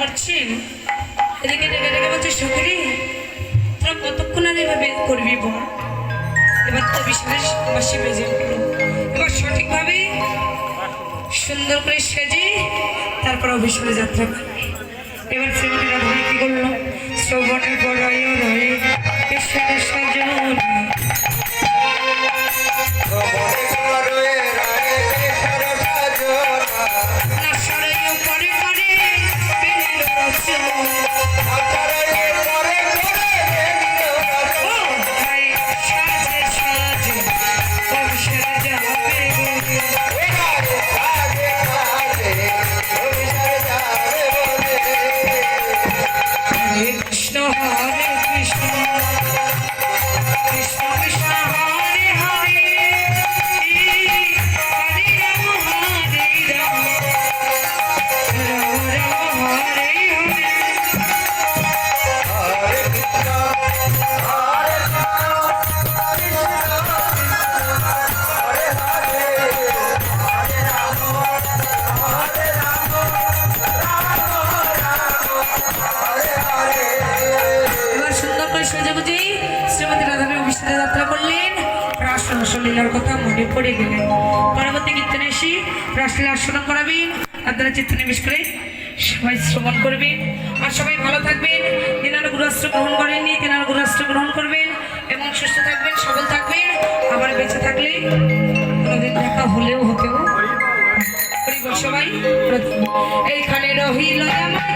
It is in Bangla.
করছেন, এদিকে ডেকে ডেকে বলছে সখী তোরা কতক্ষণ আর এভাবে করবি বল? এবার তো বিশেষ বাসি বেজে এবার সঠিকভাবে সুন্দর করে সেজে তারপর অভিষেকে যাত্রা করবে রাসলীলার কথা মনে পড়ে গেলেন পরবর্তী কীর্তনে এসে রাসলীলা আর্চনা করাবেন। আপনারা চিত্ত নিবেশ করে সবাই শ্রবণ করবেন। আর সবাই ভালো থাকবেন। তেনারা গুরাস্ত্র গ্রহণ করেননি, তেনারা গুরাস্ত্র গ্রহণ করবেন এবং সুস্থ থাকবেন, সবল থাকবেন। আবার বেঁচে থাকলে কোনোদিন দেখা হলেও হতেও। সবাই এইখানে রহিল আমার